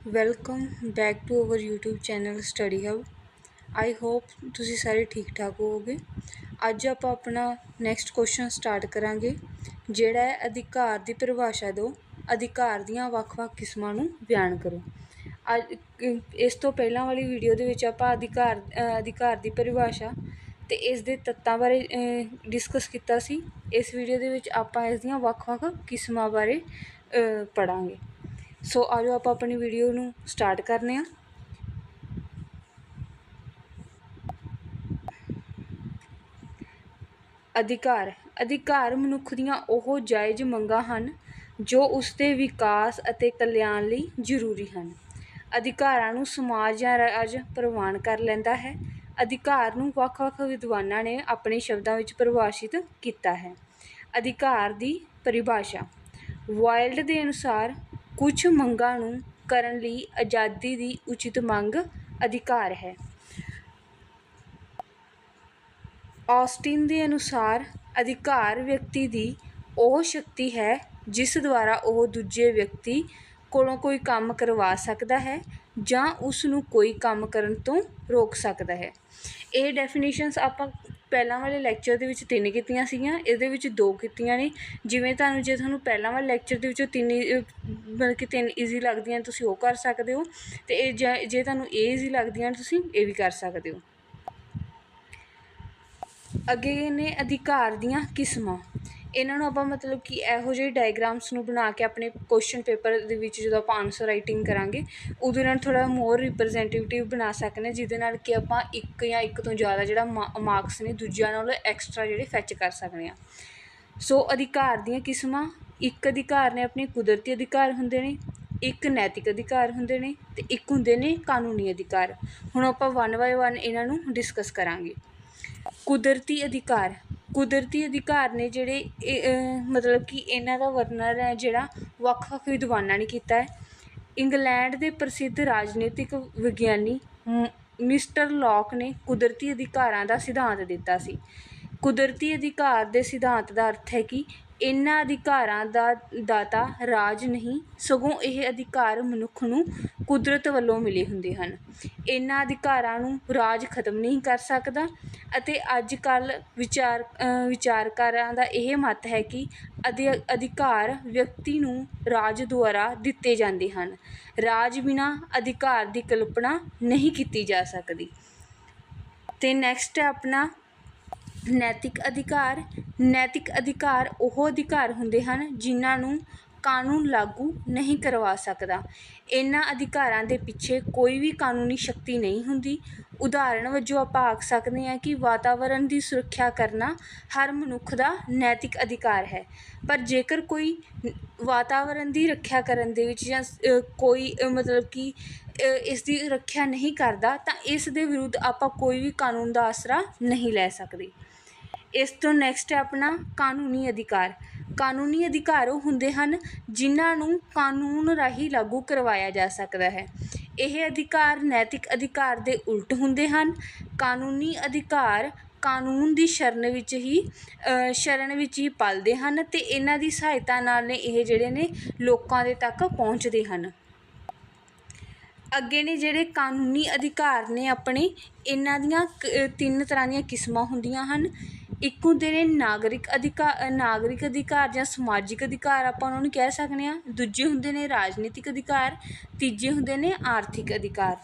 Welcome back to our YouTube channel study hub I hope ਤੁਸੀਂ ਸਾਰੇ ਠੀਕ ਠਾਕ ਹੋਵੋਗੇ। ਅੱਜ ਆਪਾਂ ਆਪਣਾ ਨੈਕਸਟ ਕੁਐਸਚਨ ਸਟਾਰਟ ਕਰਾਂਗੇ, ਜਿਹੜਾ ਹੈ ਅਧਿਕਾਰ ਦੀ ਪਰਿਭਾਸ਼ਾ ਦਿਓ। ਅਧਿਕਾਰ ਦੀਆਂ ਵੱਖ-ਵੱਖ ਕਿਸਮਾਂ ਨੂੰ ਬਿਆਨ ਕਰੋ। ਅੱਜ ਇਸ ਤੋਂ ਪਹਿਲਾਂ ਵਾਲੀ ਵੀਡੀਓ ਦੇ ਵਿੱਚ ਆਪਾਂ ਅਧਿਕਾਰ ਅਧਿਕਾਰ ਦੀ ਪਰਿਭਾਸ਼ਾ ਤੇ ਇਸ ਦੇ ਤੱਤਾਂ ਬਾਰੇ ਡਿਸਕਸ ਕੀਤਾ ਸੀ। ਇਸ ਵੀਡੀਓ ਦੇ ਵਿੱਚ ਆਪਾਂ ਇਸ ਦੀਆਂ ਵੱਖ-ਵੱਖ ਕਿਸਮਾਂ ਬਾਰੇ ਪੜਾਂਗੇ ਸੋ ਆਜੋ ਆਪਾਂ ਆਪਣੀ ਵੀਡੀਓ ਨੂੰ ਸਟਾਰਟ ਕਰਨੇ ਆ ਅਧਿਕਾਰ ਅਧਿਕਾਰ ਮਨੁੱਖ ਦੀਆਂ ਉਹ ਜਾਇਜ਼ ਮੰਗਾਂ ਹਨ ਜੋ ਉਸ ਦੇ ਵਿਕਾਸ ਅਤੇ ਕਲਿਆਣ ਲਈ ਜ਼ਰੂਰੀ ਹਨ। ਅਧਿਕਾਰਾਂ ਨੂੰ ਸਮਾਜ ਜਾਂ ਰਾਜ ਪ੍ਰਵਾਨ ਕਰ ਲੈਂਦਾ ਹੈ। ਅਧਿਕਾਰ ਨੂੰ ਵੱਖ-ਵੱਖ ਵਿਦਵਾਨਾਂ ਨੇ ਆਪਣੇ ਸ਼ਬਦਾਂ ਵਿੱਚ ਪਰਿਭਾਸ਼ਿਤ ਕੀਤਾ ਹੈ। ਅਧਿਕਾਰ ਦੀ ਪਰਿਭਾਸ਼ਾ, ਵਾਇਲਡ ਦੇ ਅਨੁਸਾਰ ਕੁਝ ਮੰਗਾਂ ਨੂੰ ਕਰਨ ਲਈ ਆਜ਼ਾਦੀ ਦੀ ਉਚਿਤ ਮੰਗ ਅਧਿਕਾਰ ਹੈ। ਆਸਟਿਨ ਦੇ ਅਨੁਸਾਰ ਅਧਿਕਾਰ ਵਿਅਕਤੀ ਦੀ ਉਹ ਸ਼ਕਤੀ ਹੈ ਜਿਸ ਦੁਆਰਾ ਉਹ ਦੂਜੇ ਵਿਅਕਤੀ ਕੋਲੋਂ ਕੋਈ ਕੰਮ ਕਰਵਾ ਸਕਦਾ ਹੈ ਜਾਂ ਉਸ ਨੂੰ ਕੋਈ ਕੰਮ ਕਰਨ ਤੋਂ ਰੋਕ ਸਕਦਾ ਹੈ। ਇਹ ਡੈਫੀਨੇਸ਼ਨਸ ਆਪਾਂ ਪਹਿਲਾਂ ਵਾਲੇ ਲੈਕਚਰ ਦੇ ਵਿੱਚ ਤਿੰਨ ਕੀਤੀਆਂ ਸੀਗੀਆਂ, ਇਹਦੇ ਵਿੱਚ ਦੋ ਕੀਤੀਆਂ ਨੇ। ਜਿਵੇਂ ਤੁਹਾਨੂੰ, ਜੇ ਤੁਹਾਨੂੰ ਪਹਿਲਾਂ ਵਾਲੇ ਲੈਕਚਰ ਦੇ ਵਿੱਚੋਂ ਤਿੰਨ ਮਤਲਬ ਕਿ ਤਿੰਨ ਈਜ਼ੀ ਲੱਗਦੀਆਂ ਤੁਸੀਂ ਉਹ ਕਰ ਸਕਦੇ ਹੋ। ਅਤੇ ਇਹ ਜੇ ਤੁਹਾਨੂੰ ਇਹ ਈਜ਼ੀ ਲੱਗਦੀਆਂ ਤੁਸੀਂ ਇਹ ਵੀ ਕਰ ਸਕਦੇ ਹੋ। ਅੱਗੇ ਨੇ ਅਧਿਕਾਰ ਦੀਆਂ ਕਿਸਮਾਂ। ਇਹਨਾਂ ਨੂੰ ਆਪਾਂ ਮਤਲਬ ਕਿ ਇਹੋ ਜਿਹੇ ਡਾਇਗ੍ਰਾਮਸ ਨੂੰ ਬਣਾ ਕੇ ਆਪਣੇ ਕੁਸ਼ਚਨ ਪੇਪਰ ਦੇ ਵਿੱਚ ਜਦੋਂ ਆਪਾਂ ਆਨਸਰ ਰਾਈਟਿੰਗ ਕਰਾਂਗੇ ਉਦੋਂ ਇਹਨਾਂ ਨੂੰ ਥੋੜ੍ਹਾ ਮੋਰ ਰਿਪਰੈਜ਼ੈਂਟੇਟਿਵ ਬਣਾ ਸਕਨੇ ਜਿਹਦੇ ਨਾਲ ਕਿ ਆਪਾਂ ਇੱਕ ਜਾਂ ਇੱਕ ਤੋਂ ਜ਼ਿਆਦਾ ਜਿਹੜਾ ਮਾ ਮਾਰਕਸ ਨੇ ਦੂਜਿਆਂ ਨਾਲੋਂ ਐਕਸਟਰਾ ਜਿਹੜੇ ਫੈਚ ਕਰ ਸਕਦੇ ਹਾਂ। ਸੋ ਅਧਿਕਾਰ ਦੀਆਂ ਕਿਸਮਾਂ, ਇੱਕ ਅਧਿਕਾਰ ਨੇ ਆਪਣੇ ਕੁਦਰਤੀ ਅਧਿਕਾਰ ਹੁੰਦੇ ਨੇ, ਇੱਕ ਨੈਤਿਕ ਅਧਿਕਾਰ ਹੁੰਦੇ ਨੇ ਤੇ ਇੱਕ ਹੁੰਦੇ ਨੇ ਕਾਨੂੰਨੀ ਅਧਿਕਾਰ। ਹੁਣ ਆਪਾਂ ਵਨ ਬਾਏ ਵਨ ਇਹਨਾਂ ਨੂੰ ਡਿਸਕਸ ਕਰਾਂਗੇ। ਕੁਦਰਤੀ ਅਧਿਕਾਰ ਕੁਦਰਤੀ ਅਧਿਕਾਰ ਨੇ ਜਿਹੜੇ ਮਤਲਬ ਕਿ ਇਹਨਾਂ ਦਾ ਵਰਣਨ ਹੈ, ਜਿਹੜਾ ਵੱਖ-ਵੱਖ ਵਿਦਵਾਨਾਂ ਨੇ ਕੀਤਾ ਹੈ। ਇੰਗਲੈਂਡ ਦੇ ਪ੍ਰਸਿੱਧ ਰਾਜਨੀਤਿਕ ਵਿਗਿਆਨੀ ਮਿਸਟਰ ਲੌਕ ਨੇ ਕੁਦਰਤੀ ਅਧਿਕਾਰਾਂ ਦਾ ਸਿਧਾਂਤ ਦਿੱਤਾ ਸੀ। ਕੁਦਰਤੀ ਅਧਿਕਾਰ ਦੇ ਸਿਧਾਂਤ ਦਾ ਅਰਥ ਹੈ ਕਿ ਇਹਨਾਂ ਅਧਿਕਾਰਾਂ ਦਾ ਦਾਤਾ ਰਾਜ ਨਹੀਂ, ਸਗੋਂ ਇਹ ਅਧਿਕਾਰ ਮਨੁੱਖ ਨੂੰ ਕੁਦਰਤ ਵੱਲੋਂ ਮਿਲੇ ਹੁੰਦੇ ਹਨ। ਇਹਨਾਂ ਅਧਿਕਾਰਾਂ ਨੂੰ ਰਾਜ ਖਤਮ ਨਹੀਂ ਕਰ ਸਕਦਾ ਅਤੇ ਅੱਜ ਕੱਲ੍ਹ ਵਿਚਾਰ ਵਿਚਾਰਕਾਰਾਂ ਦਾ ਇਹ ਮੱਤ ਹੈ ਕਿ ਅਧਿਕਾਰ ਵਿਅਕਤੀ ਨੂੰ ਰਾਜ ਦੁਆਰਾ ਦਿੱਤੇ ਜਾਂਦੇ ਹਨ। ਰਾਜ ਬਿਨਾਂ ਅਧਿਕਾਰ ਦੀ ਕਲਪਨਾ ਨਹੀਂ ਕੀਤੀ ਜਾ ਸਕਦੀ। ਅਤੇ ਨੈਕਸਟ ਹੈ ਆਪਣਾ ਨੈਤਿਕ ਅਧਿਕਾਰ ਨੈਤਿਕ ਅਧਿਕਾਰ ਉਹ ਅਧਿਕਾਰ ਹੁੰਦੇ ਹਨ ਜਿਨ੍ਹਾਂ ਨੂੰ ਕਾਨੂੰਨ ਲਾਗੂ ਨਹੀਂ ਕਰਵਾ ਸਕਦਾ। ਇਹਨਾਂ ਅਧਿਕਾਰਾਂ ਦੇ ਪਿੱਛੇ ਕੋਈ ਵੀ ਕਾਨੂੰਨੀ ਸ਼ਕਤੀ ਨਹੀਂ ਹੁੰਦੀ। ਉਦਾਹਰਣ ਵਜੋਂ ਆਪਾਂ ਆਖ ਸਕਦੇ ਹਾਂ ਕਿ ਵਾਤਾਵਰਨ ਦੀ ਸੁਰੱਖਿਆ ਕਰਨਾ ਹਰ ਮਨੁੱਖ ਦਾ ਨੈਤਿਕ ਅਧਿਕਾਰ ਹੈ। ਪਰ ਜੇਕਰ ਕੋਈ ਵਾਤਾਵਰਨ ਦੀ ਰੱਖਿਆ ਕਰਨ ਦੇ ਵਿੱਚ ਜਾਂ ਕੋਈ ਮਤਲਬ ਕਿ ਇਸ ਦੀ ਰੱਖਿਆ ਨਹੀਂ ਕਰਦਾ, ਤਾਂ ਇਸ ਦੇ ਵਿਰੁੱਧ ਆਪਾਂ ਕੋਈ ਵੀ ਕਾਨੂੰਨ ਦਾ ਆਸਰਾ ਨਹੀਂ ਲੈ ਸਕਦੇ। ਇਸ ਤੋਂ ਨੈਕਸਟ ਹੈ ਆਪਣਾ ਕਾਨੂੰਨੀ ਅਧਿਕਾਰ। ਕਾਨੂੰਨੀ ਅਧਿਕਾਰ ਉਹ ਹੁੰਦੇ ਹਨ ਜਿਨ੍ਹਾਂ ਨੂੰ ਕਾਨੂੰਨ ਰਾਹੀਂ ਲਾਗੂ ਕਰਵਾਇਆ ਜਾ ਸਕਦਾ ਹੈ। ਇਹ ਅਧਿਕਾਰ ਨੈਤਿਕ ਅਧਿਕਾਰ ਦੇ ਉਲਟ ਹੁੰਦੇ ਹਨ। ਕਾਨੂੰਨੀ ਅਧਿਕਾਰ ਕਾਨੂੰਨ ਦੀ ਸ਼ਰਨ ਵਿੱਚ ਹੀ ਸ਼ਰਨ ਵਿੱਚ ਹੀ ਪਲਦੇ ਹਨ ਅਤੇ ਇਹਨਾਂ ਦੀ ਸਹਾਇਤਾ ਨਾਲ ਨੇ ਇਹ ਜਿਹੜੇ ਨੇ ਲੋਕਾਂ ਦੇ ਤੱਕ ਪਹੁੰਚਦੇ ਹਨ। ਅੱਗੇ ਨੇ ਜਿਹੜੇ ਕਾਨੂੰਨੀ ਅਧਿਕਾਰ ਨੇ ਆਪਣੇ, ਇਹਨਾਂ ਦੀਆਂ ਤਿੰਨ ਤਰ੍ਹਾਂ ਦੀਆਂ ਕਿਸਮਾਂ ਹੁੰਦੀਆਂ ਹਨ। ਇੱਕ ਹੁੰਦੇ ਨੇ ਨਾਗਰਿਕ ਅਧਿਕਾਰ ਨਾਗਰਿਕ ਅਧਿਕਾਰ ਜਾਂ ਸਮਾਜਿਕ ਅਧਿਕਾਰ ਆਪਾਂ ਉਹਨਾਂ ਨੂੰ ਕਹਿ ਸਕਦੇ ਹਾਂ। ਦੂਜੇ ਹੁੰਦੇ ਨੇ ਰਾਜਨੀਤਿਕ ਅਧਿਕਾਰ, ਤੀਜੇ ਹੁੰਦੇ ਨੇ ਆਰਥਿਕ ਅਧਿਕਾਰ।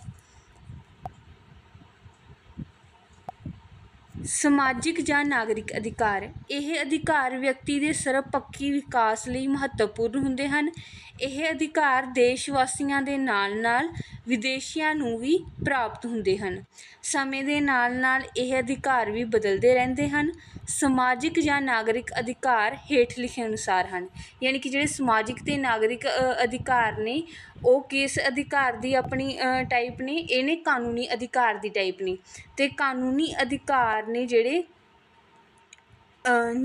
ਸਮਾਜਿਕ ਜਾਂ ਨਾਗਰਿਕ ਅਧਿਕਾਰ, ਇਹ ਅਧਿਕਾਰ ਵਿਅਕਤੀ ਦੇ ਸਰਬਪੱਖੀ ਵਿਕਾਸ ਲਈ ਮਹੱਤਵਪੂਰਨ ਹੁੰਦੇ ਹਨ। ਇਹ ਅਧਿਕਾਰ ਦੇਸ਼ ਵਾਸੀਆਂ ਦੇ ਨਾਲ-ਨਾਲ ਵਿਦੇਸ਼ੀਆਂ ਨੂੰ ਵੀ ਪ੍ਰਾਪਤ ਹੁੰਦੇ ਹਨ। ਸਮੇਂ ਦੇ ਨਾਲ-ਨਾਲ ਇਹ ਅਧਿਕਾਰ ਵੀ ਬਦਲਦੇ ਰਹਿੰਦੇ ਹਨ। ਸਮਾਜਿਕ ਜਾਂ ਨਾਗਰਿਕ ਅਧਿਕਾਰ ਹੇਠ ਲਿਖੇ ਅਨੁਸਾਰ ਹਨ। ਯਾਨੀ ਕਿ ਜਿਹੜੇ ਸਮਾਜਿਕ ਅਤੇ ਨਾਗਰਿਕ ਅਧਿਕਾਰ ਨੇ, ਉਹ ਕਿਸ ਅਧਿਕਾਰ ਦੀ ਆਪਣੀ ਟਾਈਪ ਨੇ, ਇਹ ਨੇ ਕਾਨੂੰਨੀ ਅਧਿਕਾਰ ਦੀ ਟਾਈਪ ਨੇ। ਅਤੇ ਕਾਨੂੰਨੀ ਅਧਿਕਾਰ ਨੇ ਜਿਹੜੇ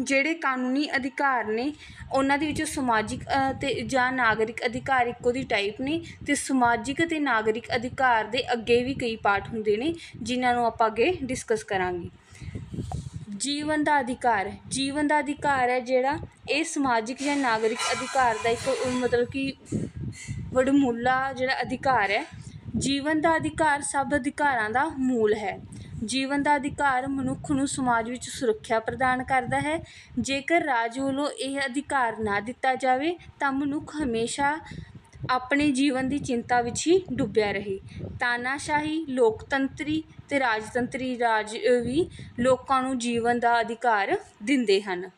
ਜਿਹੜੇ ਕਾਨੂੰਨੀ ਅਧਿਕਾਰ ਨੇ, ਉਹਨਾਂ ਦੇ ਵਿੱਚੋਂ ਸਮਾਜਿਕ ਅਤੇ ਜਾਂ ਨਾਗਰਿਕ ਅਧਿਕਾਰ ਇੱਕੋ ਦੀ ਟਾਈਪ ਨੇ ਅਤੇ ਸਮਾਜਿਕ ਅਤੇ ਨਾਗਰਿਕ ਅਧਿਕਾਰ ਦੇ ਅੱਗੇ ਵੀ ਕਈ ਪਾਰਟ ਹੁੰਦੇ ਨੇ, ਜਿਨ੍ਹਾਂ ਨੂੰ ਆਪਾਂ ਅੱਗੇ ਡਿਸਕਸ ਕਰਾਂਗੇ। ਜੀਵਨ ਦਾ ਅਧਿਕਾਰ, ਜੀਵਨ ਦਾ ਅਧਿਕਾਰ ਹੈ ਜਿਹੜਾ ਇਹ ਸਮਾਜਿਕ ਜਾਂ ਨਾਗਰਿਕ ਅਧਿਕਾਰ ਦਾ ਇੱਕ ਮਤਲਬ ਕਿ ਵਡਮੁੱਲਾ ਜਿਹੜਾ ਅਧਿਕਾਰ ਹੈ, ਜੀਵਨ ਦਾ ਅਧਿਕਾਰ ਸਭ ਅਧਿਕਾਰਾਂ ਦਾ ਮੂਲ ਹੈ। ਜੀਵਨ ਦਾ ਅਧਿਕਾਰ ਮਨੁੱਖ ਨੂੰ ਸਮਾਜ ਵਿੱਚ ਸੁਰੱਖਿਆ ਪ੍ਰਦਾਨ ਕਰਦਾ ਹੈ। ਜੇਕਰ ਰਾਜ ਵੱਲੋਂ ਇਹ ਅਧਿਕਾਰ ਨਾ ਦਿੱਤਾ ਜਾਵੇ, ਤਾਂ ਮਨੁੱਖ ਹਮੇਸ਼ਾ ਆਪਣੇ ਜੀਵਨ ਦੀ ਚਿੰਤਾ ਵਿੱਚ ਹੀ ਡੁੱਬਿਆ ਰਹੇ। ਤਾਨਾਸ਼ਾਹੀ, ਲੋਕਤੰਤਰੀ ਅਤੇ ਰਾਜਤੰਤਰੀ ਰਾਜ ਵੀ ਲੋਕਾਂ ਨੂੰ ਜੀਵਨ ਦਾ ਅਧਿਕਾਰ ਦਿੰਦੇ ਹਨ।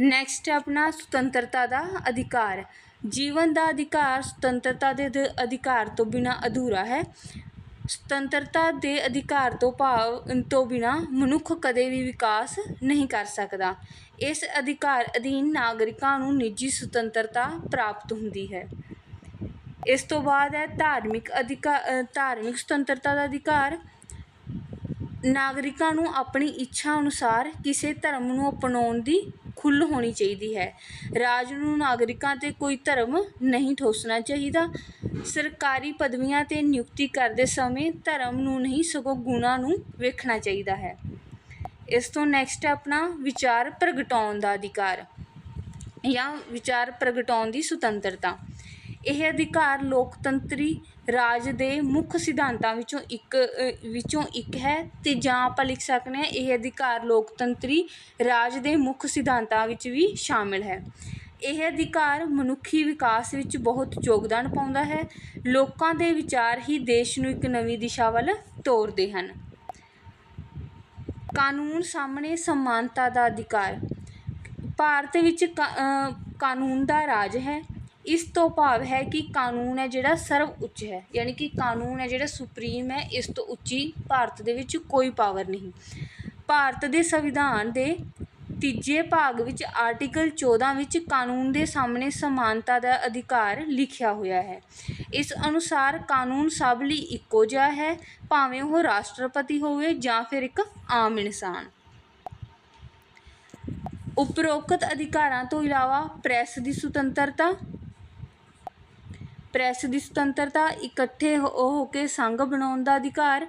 ਨੈਕਸਟ ਆਪਣਾ ਸੁਤੰਤਰਤਾ ਦਾ ਅਧਿਕਾਰ। ਜੀਵਨ ਦਾ ਅਧਿਕਾਰ ਸੁਤੰਤਰਤਾ ਦੇ ਅਧ- ਅਧਿਕਾਰ ਤੋਂ ਬਿਨਾਂ ਅਧੂਰਾ ਹੈ। ਸੁਤੰਤਰਤਾ ਦੇ ਅਧਿਕਾਰ ਤੋਂ ਭਾਵ, ਤੋਂ ਬਿਨਾਂ ਮਨੁੱਖ ਕਦੇ ਵੀ ਵਿਕਾਸ ਨਹੀਂ ਕਰ ਸਕਦਾ। ਇਸ ਅਧਿਕਾਰ ਅਧੀਨ ਨਾਗਰਿਕਾਂ ਨੂੰ ਨਿੱਜੀ ਸੁਤੰਤਰਤਾ ਪ੍ਰਾਪਤ ਹੁੰਦੀ ਹੈ। ਇਸ ਤੋਂ ਬਾਅਦ ਹੈ ਧਾਰਮਿਕ ਅਧਿਕਾਰ ਧਾਰਮਿਕ ਸੁਤੰਤਰਤਾ ਦਾ ਅਧਿਕਾਰ। ਨਾਗਰਿਕਾਂ ਨੂੰ ਆਪਣੀ ਇੱਛਾ ਅਨੁਸਾਰ ਕਿਸੇ ਧਰਮ ਨੂੰ ਅਪਣਾਉਣ ਦੀ ਖੁੱਲ੍ਹ ਹੋਣੀ ਚਾਹੀਦੀ ਹੈ। ਰਾਜ ਨੂੰ ਨਾਗਰਿਕਾਂ 'ਤੇ ਕੋਈ ਧਰਮ ਨਹੀਂ ਠੋਸਣਾ ਚਾਹੀਦਾ। ਸਰਕਾਰੀ ਪਦਵੀਆਂ 'ਤੇ ਨਿਯੁਕਤੀ ਕਰਦੇ ਸਮੇਂ ਧਰਮ ਨੂੰ ਨਹੀਂ, ਸਗੋਂ ਗੁਣਾਂ ਨੂੰ ਵੇਖਣਾ ਚਾਹੀਦਾ ਹੈ। ਇਸ ਤੋਂ ਨੈਕਸਟ ਆਪਣਾ ਵਿਚਾਰ ਪ੍ਰਗਟਾਉਣ ਦਾ ਅਧਿਕਾਰ ਜਾਂ ਵਿਚਾਰ ਪ੍ਰਗਟਾਉਣ ਦੀ ਸੁਤੰਤਰਤਾ। ਇਹ ਅਧਿਕਾਰ ਲੋਕਤੰਤਰੀ ਰਾਜ ਦੇ ਮੁੱਖ ਸਿਧਾਂਤਾਂ ਵਿੱਚੋਂ ਇੱਕ ਵਿੱਚੋਂ ਇੱਕ ਹੈ ਤੇ ਜਾਂ ਆਪਾਂ ਲਿਖ ਸਕਦੇ ਹਾਂ ਇਹ ਅਧਿਕਾਰ ਲੋਕਤੰਤਰੀ ਰਾਜ ਦੇ ਮੁੱਖ ਸਿਧਾਂਤਾਂ ਵਿੱਚ ਵੀ ਸ਼ਾਮਿਲ ਹੈ। ਇਹ ਅਧਿਕਾਰ ਮਨੁੱਖੀ ਵਿਕਾਸ ਵਿੱਚ ਬਹੁਤ ਯੋਗਦਾਨ ਪਾਉਂਦਾ ਹੈ। ਲੋਕਾਂ ਦੇ ਵਿਚਾਰ ਹੀ ਦੇਸ਼ ਨੂੰ ਇੱਕ ਨਵੀਂ ਦਿਸ਼ਾ ਵੱਲ ਤੋਰਦੇ ਹਨ। ਕਾਨੂੰਨ ਸਾਹਮਣੇ ਸਮਾਨਤਾ ਦਾ ਅਧਿਕਾਰ। ਭਾਰਤ ਵਿੱਚ ਕਾ- ਕਾਨੂੰਨ ਦਾ ਰਾਜ ਹੈ। ਇਸ ਤੋਂ ਭਾਵ ਹੈ ਕਿ ਕਾਨੂੰਨ ਹੈ ਜਿਹੜਾ ਸਰਵ ਉੱਚ ਹੈ। ਯਾਨੀ ਕਿ ਕਾਨੂੰਨ ਹੈ ਜਿਹੜਾ ਸੁਪਰੀਮ ਹੈ, ਇਸ ਤੋਂ ਉੱਚੀ ਭਾਰਤ ਦੇ ਵਿੱਚ ਕੋਈ ਪਾਵਰ ਨਹੀਂ। ਭਾਰਤ ਦੇ ਸੰਵਿਧਾਨ ਦੇ ਤੀਜੇ ਭਾਗ ਵਿੱਚ ਆਰਟੀਕਲ 14 ਵਿੱਚ ਕਾਨੂੰਨ ਦੇ ਸਾਹਮਣੇ ਸਮਾਨਤਾ ਦਾ ਅਧਿਕਾਰ ਲਿਖਿਆ ਹੋਇਆ ਹੈ। ਇਸ ਅਨੁਸਾਰ ਕਾਨੂੰਨ ਸਭ ਲਈ ਇੱਕੋ ਜਿਹਾ ਹੈ, ਭਾਵੇਂ ਉਹ ਰਾਸ਼ਟਰਪਤੀ ਹੋਵੇ ਜਾਂ ਫਿਰ ਇੱਕ ਆਮ ਇਨਸਾਨ। ਉਪਰੋਕਤ ਅਧਿਕਾਰਾਂ ਤੋਂ ਇਲਾਵਾ ਪ੍ਰੈਸ ਦੀ ਸੁਤੰਤਰਤਾ, ਪ੍ਰੈਸ ਦੀ ਸੁਤੰਤਰਤਾ, ਇਕੱਠੇ ਹੋ ਹੋ ਕੇ ਸੰਘ ਬਣਾਉਣ ਦਾ ਅਧਿਕਾਰ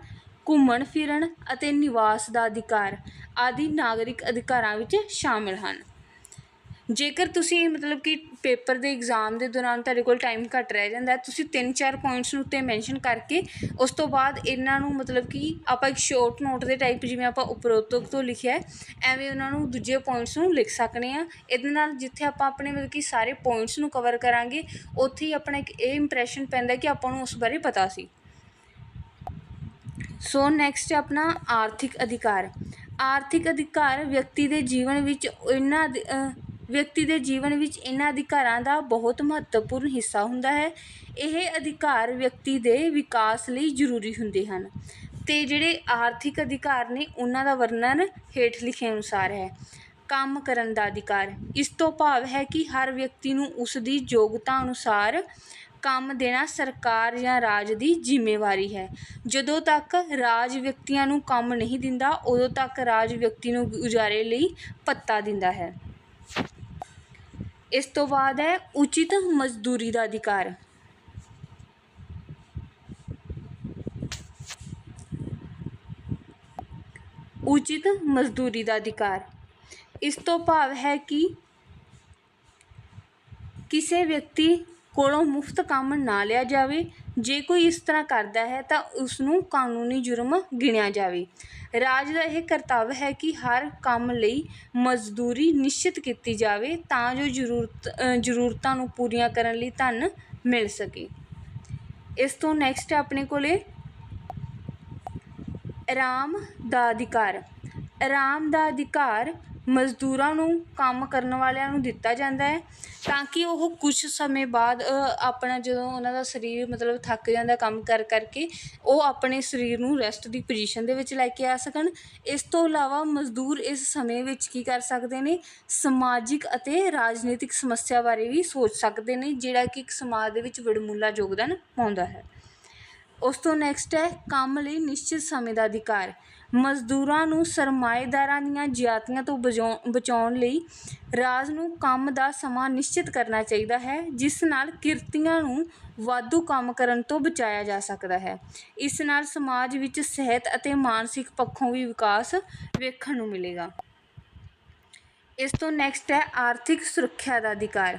ਘੁੰਮਣ, ਫਿਰਨ ਅਤੇ ਨਿਵਾਸ ਦਾ ਅਧਿਕਾਰ ਆਦਿ ਨਾਗਰਿਕ ਅਧਿਕਾਰਾਂ ਵਿੱਚ ਸ਼ਾਮਿਲ ਹਨ। ਜੇਕਰ ਤੁਸੀਂ ਮਤਲਬ ਕਿ ਪੇਪਰ ਦੇ ਇਗਜ਼ਾਮ ਦੇ ਦੌਰਾਨ ਤੁਹਾਡੇ ਕੋਲ ਟਾਈਮ ਘੱਟ ਰਹਿ ਜਾਂਦਾ ਤੁਸੀਂ ਤਿੰਨ ਚਾਰ ਪੁਆਇੰਟਸ ਨੂੰ ਉੱਤੇ ਮੈਂਸ਼ਨ ਕਰਕੇ ਉਸ ਤੋਂ ਬਾਅਦ ਇਹਨਾਂ ਨੂੰ ਮਤਲਬ ਕਿ ਆਪਾਂ ਇੱਕ ਸ਼ੋਰਟ ਨੋਟ ਦੇ ਟਾਈਪ ਜਿਵੇਂ ਆਪਾਂ ਉਪਰੋਕਤ ਤੋਂ ਲਿਖਿਆ ਐਵੇਂ ਉਹਨਾਂ ਨੂੰ ਦੂਜੇ ਪੁਆਇੰਟਸ ਨੂੰ ਲਿਖ ਸਕਨੇ ਆ ਇਹਦੇ ਨਾਲ ਜਿੱਥੇ ਆਪਾਂ ਆਪਣੇ ਮਤਲਬ ਕਿ ਸਾਰੇ ਪੁਆਇੰਟਸ ਨੂੰ ਕਵਰ ਕਰਾਂਗੇ, ਉੱਥੇ ਹੀ ਆਪਣਾ ਇੱਕ ਇਹ ਇੰਪ੍ਰੈਸ਼ਨ ਪੈਂਦਾ ਕਿ ਆਪਾਂ ਨੂੰ ਉਸ ਬਾਰੇ ਪਤਾ ਸੀ। ਸੋ ਨੈਕਸਟ ਆਪਣਾ ਆਰਥਿਕ ਅਧਿਕਾਰ। ਆਰਥਿਕ ਅਧਿਕਾਰ ਵਿਅਕਤੀ ਦੇ ਜੀਵਨ ਵਿੱਚ ਇਹਨਾਂ ਅਧਿ- ਵਿਅਕਤੀ ਦੇ ਜੀਵਨ ਵਿੱਚ ਇਹਨਾਂ ਅਧਿਕਾਰਾਂ ਦਾ ਬਹੁਤ ਮਹੱਤਵਪੂਰਨ ਹਿੱਸਾ ਹੁੰਦਾ ਹੈ। ਇਹ ਅਧਿਕਾਰ ਵਿਅਕਤੀ ਦੇ ਵਿਕਾਸ ਲਈ ਜ਼ਰੂਰੀ ਹੁੰਦੇ ਹਨ। ਅਤੇ ਜਿਹੜੇ ਆਰਥਿਕ ਅਧਿਕਾਰ ਨੇ, ਉਹਨਾਂ ਦਾ ਵਰਣਨ ਹੇਠ ਲਿਖੇ ਅਨੁਸਾਰ ਹੈ। ਕੰਮ ਕਰਨ ਦਾ ਅਧਿਕਾਰ। ਇਸ ਤੋਂ ਭਾਵ ਹੈ ਕਿ ਹਰ ਵਿਅਕਤੀ ਨੂੰ ਉਸ ਦੀ ਯੋਗਤਾ ਅਨੁਸਾਰ ਕੰਮ ਦੇਣਾ ਸਰਕਾਰ ਜਾਂ ਰਾਜ ਦੀ ਜ਼ਿੰਮੇਵਾਰੀ ਹੈ। ਜਦੋਂ ਤੱਕ ਰਾਜ ਵਿਅਕਤੀਆਂ ਨੂੰ ਕੰਮ ਨਹੀਂ ਦਿੰਦਾ, ਉਦੋਂ ਤੱਕ ਰਾਜ ਵਿਅਕਤੀ ਨੂੰ ਗੁਜ਼ਾਰੇ ਲਈ ਭੱਤਾ ਦਿੰਦਾ ਹੈ। ਇਸ ਤੋਂ ਬਾਅਦ ਹੈ ਉਚਿਤ ਮਜ਼ਦੂਰੀ ਦਾ ਅਧਿਕਾਰ। ਉਚਿਤ ਮਜ਼ਦੂਰੀ ਦਾ ਅਧਿਕਾਰ। ਇਸ ਤੋਂ ਭਾਵ ਹੈ ਕਿ ਕਿਸੇ ਵਿਅਕਤੀ ਕੋਲੋਂ ਮੁਫਤ ਕੰਮ ਨਾ ਲਿਆ ਜਾਵੇ। ਜੇ ਕੋਈ ਇਸ ਤਰ੍ਹਾਂ ਕਰਦਾ ਹੈ ਤਾਂ ਉਸ ਨੂੰ ਕਾਨੂੰਨੀ ਜੁਰਮ ਗਿਣਿਆ ਜਾਵੇ। ਰਾਜ ਦਾ ਇਹ ਕਰਤੱਵ ਹੈ ਕਿ ਹਰ ਕੰਮ ਲਈ ਮਜ਼ਦੂਰੀ ਨਿਸ਼ਚਿਤ ਕੀਤੀ ਜਾਵੇ ਤਾਂ ਜੋ ਜ਼ਰੂਰਤ ਜ਼ਰੂਰਤਾਂ ਨੂੰ ਪੂਰੀਆਂ ਕਰਨ ਲਈ ਧਨ ਮਿਲ ਸਕੇ। ਇਸ ਤੋਂ ਨੈਕਸਟ ਆਪਣੇ ਕੋਲੇ ਆਰਾਮ ਦਾ ਅਧਿਕਾਰ। ਆਰਾਮ ਦਾ ਅਧਿਕਾਰ ਮਜ਼ਦੂਰਾਂ ਨੂੰ ਕੰਮ ਕਰਨ ਵਾਲਿਆਂ ਨੂੰ ਦਿੱਤਾ ਜਾਂਦਾ ਹੈ ਤਾਂ ਕਿ ਉਹ ਕੁਛ ਸਮੇਂ ਬਾਅਦ ਆਪਣਾ ਜਦੋਂ ਉਹਨਾਂ ਦਾ ਸਰੀਰ ਮਤਲਬ ਥੱਕ ਜਾਂਦਾ ਕੰਮ ਕਰ ਕਰਕੇ, ਉਹ ਆਪਣੇ ਸਰੀਰ ਨੂੰ ਰੈਸਟ ਦੀ ਪੁਜੀਸ਼ਨ ਦੇ ਵਿੱਚ ਲੈ ਕੇ ਆ ਸਕਣ। ਇਸ ਤੋਂ ਇਲਾਵਾ ਮਜ਼ਦੂਰ ਇਸ ਸਮੇਂ ਵਿੱਚ ਕੀ ਕਰ ਸਕਦੇ ਨੇ? ਸਮਾਜਿਕ ਅਤੇ ਰਾਜਨੀਤਿਕ ਸਮੱਸਿਆ ਬਾਰੇ ਵੀ ਸੋਚ ਸਕਦੇ ਨੇ, ਜਿਹੜਾ ਕਿ ਇੱਕ ਸਮਾਜ ਦੇ ਵਿੱਚ ਵਡਮੁੱਲਾ ਯੋਗਦਾਨ ਪਾਉਂਦਾ ਹੈ। ਉਸ ਤੋਂ ਨੈਕਸਟ ਹੈ, ਕੰਮ ਲਈ ਨਿਸ਼ਚਿਤ ਸਮੇਂ ਦਾ ਅਧਿਕਾਰ। ਮਜ਼ਦੂਰਾਂ ਨੂੰ ਸਰਮਾਏਦਾਰਾਂ ਦੀਆਂ ਜ਼ਿਆਦਤੀਆਂ ਤੋਂ ਬਚਾਉ- ਬਚਾਉਣ ਲਈ ਰਾਜ ਨੂੰ ਕੰਮ ਦਾ ਸਮਾਂ ਨਿਸ਼ਚਿਤ ਕਰਨਾ ਚਾਹੀਦਾ ਹੈ, ਜਿਸ ਨਾਲ ਕਿਰਤੀਆਂ ਨੂੰ ਵਾਧੂ ਕੰਮ ਕਰਨ ਤੋਂ ਬਚਾਇਆ ਜਾ ਸਕਦਾ ਹੈ। ਇਸ ਨਾਲ ਸਮਾਜ ਵਿੱਚ ਸਿਹਤ ਅਤੇ ਮਾਨਸਿਕ ਪੱਖੋਂ ਵੀ ਵਿਕਾਸ ਵੇਖਣ ਨੂੰ ਮਿਲੇਗਾ। ਇਸ ਤੋਂ ਨੈਕਸਟ ਹੈ ਆਰਥਿਕ ਸੁਰੱਖਿਆ ਦਾ ਅਧਿਕਾਰ।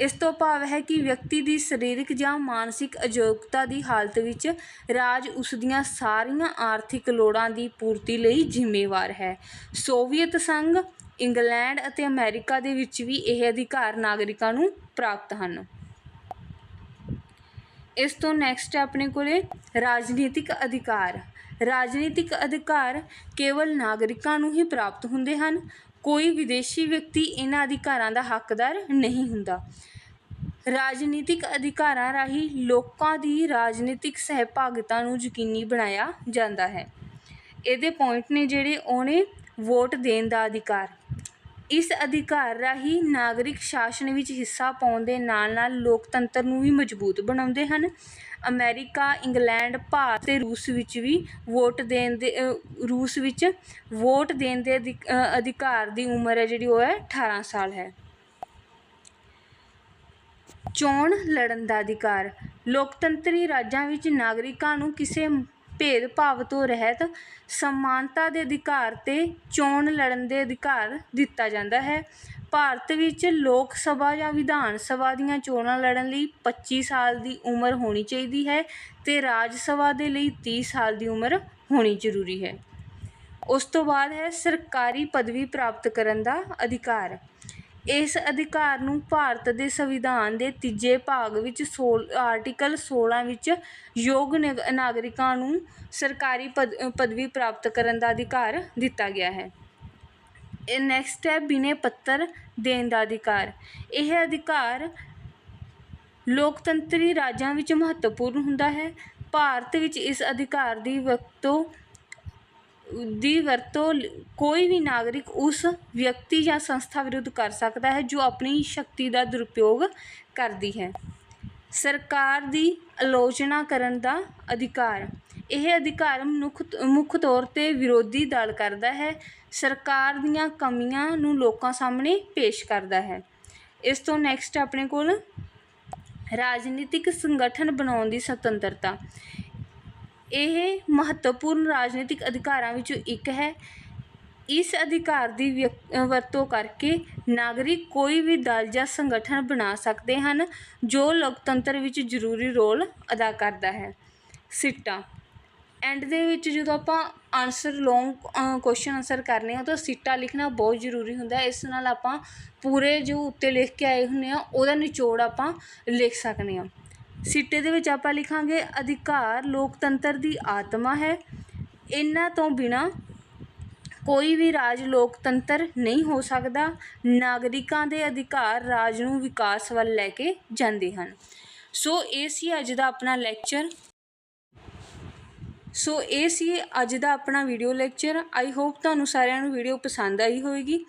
ਇਸ ਤੋਂ ਭਾਵ ਹੈ ਕਿ ਵਿਅਕਤੀ ਦੀ ਸਰੀਰਕ ਜਾਂ ਮਾਨਸਿਕ ਅਯੋਗਤਾ ਦੀ ਹਾਲਤ ਵਿੱਚ ਰਾਜ ਉਸ ਦੀਆਂ ਸਾਰੀਆਂ ਆਰਥਿਕ ਲੋੜਾਂ ਦੀ ਪੂਰਤੀ ਲਈ ਜ਼ਿੰਮੇਵਾਰ ਹੈ। ਸੋਵੀਅਤ ਸੰਘ, ਇੰਗਲੈਂਡ ਅਤੇ ਅਮਰੀਕਾ ਦੇ ਵਿੱਚ ਵੀ ਇਹ ਅਧਿਕਾਰ ਨਾਗਰਿਕਾਂ ਨੂੰ ਪ੍ਰਾਪਤ ਹਨ। ਇਸ ਤੋਂ ਨੈਕਸਟ ਹੈ ਆਪਣੇ ਕੋਲੇ ਰਾਜਨੀਤਿਕ ਅਧਿਕਾਰ। ਰਾਜਨੀਤਿਕ ਅਧਿਕਾਰ ਕੇਵਲ ਨਾਗਰਿਕਾਂ ਨੂੰ ਹੀ ਪ੍ਰਾਪਤ ਹੁੰਦੇ ਹਨ ਕੋਈ ਵਿਦੇਸ਼ੀ ਵਿਅਕਤੀ ਇਹਨਾਂ ਅਧਿਕਾਰਾਂ ਦਾ ਹੱਕਦਾਰ ਨਹੀਂ ਹੁੰਦਾ। ਰਾਜਨੀਤਿਕ ਅਧਿਕਾਰਾਂ ਰਾਹੀਂ ਲੋਕਾਂ ਦੀ ਰਾਜਨੀਤਿਕ ਸਹਿਭਾਗਿਤਾ ਨੂੰ ਯਕੀਨੀ ਬਣਾਇਆ ਜਾਂਦਾ ਹੈ। ਇਹਦੇ ਪੁਆਇੰਟ ਨੇ ਜਿਹੜੇ ਉਹ ਨੇ ਵੋਟ ਦੇਣ ਦਾ ਅਧਿਕਾਰ। ਇਸ ਅਧਿਕਾਰ ਰਾਹੀਂ ਨਾਗਰਿਕ ਸ਼ਾਸਨ ਵਿੱਚ ਹਿੱਸਾ ਪਾਉਣ ਦੇ ਨਾਲ ਨਾਲ ਲੋਕਤੰਤਰ ਨੂੰ ਵੀ ਮਜ਼ਬੂਤ ਬਣਾਉਂਦੇ ਹਨ। ਅਮੈਰੀਕਾ, ਇੰਗਲੈਂਡ, ਭਾਰਤ ਅਤੇ ਰੂਸ ਵਿੱਚ ਵੀ ਵੋਟ ਦੇਣ ਦੇ ਰੂਸ ਵਿੱਚ ਵੋਟ ਦੇਣ ਦੇ ਅਧਿ- ਅਧਿਕਾਰ ਦੀ ਉਮਰ ਹੈ ਜਿਹੜੀ ਉਹ ਹੈ 18 ਸਾਲ ਹੈ। ਚੋਣ ਲੜਨ ਦਾ ਅਧਿਕਾਰ। ਲੋਕਤੰਤਰੀ ਰਾਜਾਂ ਵਿੱਚ ਨਾਗਰਿਕਾਂ ਨੂੰ ਕਿਸੇ ਭੇਦਭਾਵ ਤੋਂ ਰਹਿਤ ਸਮਾਨਤਾ ਦੇ ਅਧਿਕਾਰ ਤੇ ਚੋਣ ਲੜਨ ਦੇ ਅਧਿਕਾਰ ਦਿੱਤਾ ਜਾਂਦਾ ਹੈ। ਭਾਰਤ ਵਿੱਚ ਲੋਕ ਸਭਾ ਜਾਂ ਵਿਧਾਨ ਸਭਾ ਦੀਆਂ ਚੋਣਾਂ ਲੜਨ ਲਈ 25 ਸਾਲ ਦੀ ਉਮਰ ਹੋਣੀ ਚਾਹੀਦੀ ਹੈ ਅਤੇ ਰਾਜ ਸਭਾ ਦੇ ਲਈ ਤੀਹ ਸਾਲ ਦੀ ਉਮਰ ਹੋਣੀ ਜ਼ਰੂਰੀ ਹੈ। ਉਸ ਤੋਂ ਬਾਅਦ ਹੈ ਸਰਕਾਰੀ ਪਦਵੀ ਪ੍ਰਾਪਤ ਕਰਨ ਦਾ ਅਧਿਕਾਰ। ਇਸ ਅਧਿਕਾਰ ਨੂੰ ਭਾਰਤ ਦੇ ਸੰਵਿਧਾਨ ਦੇ ਤੀਜੇ ਭਾਗ ਵਿੱਚ ਸੋਲ, ਆਰਟੀਕਲ 16 ਵਿੱਚ ਯੋਗ ਨਗ- ਨਾਗਰਿਕਾਂ ਨੂੰ ਸਰਕਾਰੀ ਪਦ, ਪਦਵੀ ਪ੍ਰਾਪਤ ਕਰਨ ਦਾ ਅਧਿਕਾਰ ਦਿੱਤਾ ਗਿਆ ਹੈ। ਇਹ ਨੈਕਸਟ ਹੈ ਬਿਨੈ ਪੱਤਰ ਦੇਣ ਦਾ ਅਧਿਕਾਰ। ਇਹ ਅਧਿਕਾਰ ਲੋਕਤੰਤਰੀ ਰਾਜਾਂ ਵਿੱਚ ਮਹੱਤਵਪੂਰਨ ਹੁੰਦਾ ਹੈ। ਭਾਰਤ ਵਿੱਚ ਇਸ ਅਧਿਕਾਰ ਦੀ ਵਰਤੋਂ ਦੀ ਵਰਤੋਂ ਕੋਈ ਵੀ ਨਾਗਰਿਕ ਉਸ ਵਿਅਕਤੀ ਜਾਂ ਸੰਸਥਾ ਵਿਰੁੱਧ ਕਰ ਸਕਦਾ ਹੈ ਜੋ ਆਪਣੀ ਸ਼ਕਤੀ ਦਾ ਦੁਰਉਪਯੋਗ ਕਰਦੀ ਹੈ। ਸਰਕਾਰ ਦੀ ਆਲੋਚਨਾ ਕਰਨ ਦਾ ਅਧਿਕਾਰ। ਇਹ ਅਧਿਕਾਰ ਮਨੁੱਖ ਮੁੱਖ ਤੌਰ ਤੇ ਵਿਰੋਧੀ ਦਲ ਕਰਦਾ ਹੈ, ਸਰਕਾਰ ਦੀਆਂ ਕਮੀਆਂ ਨੂੰ ਲੋਕਾਂ ਸਾਹਮਣੇ ਪੇਸ਼ ਕਰਦਾ ਹੈ। ਇਸ ਤੋਂ ਨੈਕਸਟ ਆਪਣੇ ਕੋਲ ਰਾਜਨੀਤਿਕ ਸੰਗਠਨ ਬਣਾਉਣ ਦੀ ਸੁਤੰਤਰਤਾ। ਇਹ ਮਹੱਤਵਪੂਰਨ ਰਾਜਨੀਤਿਕ ਅਧਿਕਾਰਾਂ ਵਿੱਚੋਂ ਇੱਕ ਹੈ। ਇਸ ਅਧਿਕਾਰ ਦੀ ਵਿਅਕ- ਵਰਤੋਂ ਕਰਕੇ ਨਾਗਰਿਕ ਕੋਈ ਵੀ ਦਲ ਜਾਂ ਸੰਗਠਨ ਬਣਾ ਸਕਦੇ ਹਨ, ਜੋ ਲੋਕਤੰਤਰ ਵਿੱਚ ਜ਼ਰੂਰੀ ਰੋਲ ਅਦਾ ਕਰਦਾ ਹੈ। ਸਿੱਟਾ ਐਂਡ ਦੇ ਵਿੱਚ ਜਦੋਂ ਆਪਾਂ ਆਨਸਰ ਲੌਂਗ ਕੁਸ਼ਚਨ ਆਨਸਰ ਕਰਨੇ ਆ, ਤਾਂ ਸਿੱਟਾ ਲਿਖਣਾ ਬਹੁਤ ਜ਼ਰੂਰੀ ਹੁੰਦਾ ਇਸ ਨਾਲ ਆਪਾਂ ਪੂਰੇ ਜੋ ਉੱਤੇ ਲਿਖ ਕੇ ਆਏ ਹੁੰਦੇ ਆ, ਉਹਦਾ ਨਿਚੋੜ ਆਪਾਂ ਲਿਖ ਸਕਦੇ ਹਾਂ ਸਿੱਟੇ ਦੇ ਵਿੱਚ ਆਪਾਂ ਲਿਖਾਂਗੇ, ਅਧਿਕਾਰ ਲੋਕਤੰਤਰ ਦੀ ਆਤਮਾ ਹੈ। ਇਹਨਾਂ ਤੋਂ ਬਿਨਾ ਕੋਈ ਵੀ ਰਾਜ ਲੋਕਤੰਤਰ ਨਹੀਂ ਹੋ ਸਕਦਾ। ਨਾਗਰਿਕਾਂ ਦੇ ਅਧਿਕਾਰ ਰਾਜ ਨੂੰ ਵਿਕਾਸ ਵੱਲ ਲੈ ਕੇ ਜਾਂਦੇ ਹਨ। ਸੋ, ਇਹ ਸੀ ਅੱਜ ਦਾ ਆਪਣਾ ਲੈਕਚਰ ਸੋ ਇਹ ਸੀ ਅੱਜ ਦਾ ਆਪਣਾ ਵੀਡੀਓ ਲੈਕਚਰ ਆਈ ਹੋਪ ਤੁਹਾਨੂੰ ਸਾਰਿਆਂ ਨੂੰ ਵੀਡੀਓ ਪਸੰਦ ਆਈ ਹੋਵੇਗੀ।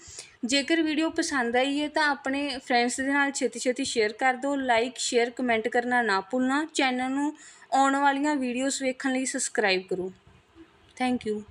ਜੇਕਰ ਵੀਡੀਓ ਪਸੰਦ ਆਈ ਹੈ ਤਾਂ ਆਪਣੇ ਫਰੈਂਡਸ ਦੇ ਨਾਲ ਛੇਤੀ ਛੇਤੀ ਸ਼ੇਅਰ ਕਰ ਦਿਓ। ਲਾਈਕ ਸ਼ੇਅਰ ਕਮੈਂਟ ਕਰਨਾ ਨਾ ਭੁੱਲਣਾ। ਚੈਨਲ ਨੂੰ ਆਉਣ ਵਾਲੀਆਂ ਵੀਡੀਓਜ਼ ਵੇਖਣ ਲਈ ਸਬਸਕ੍ਰਾਈਬ ਕਰੋ। Thank you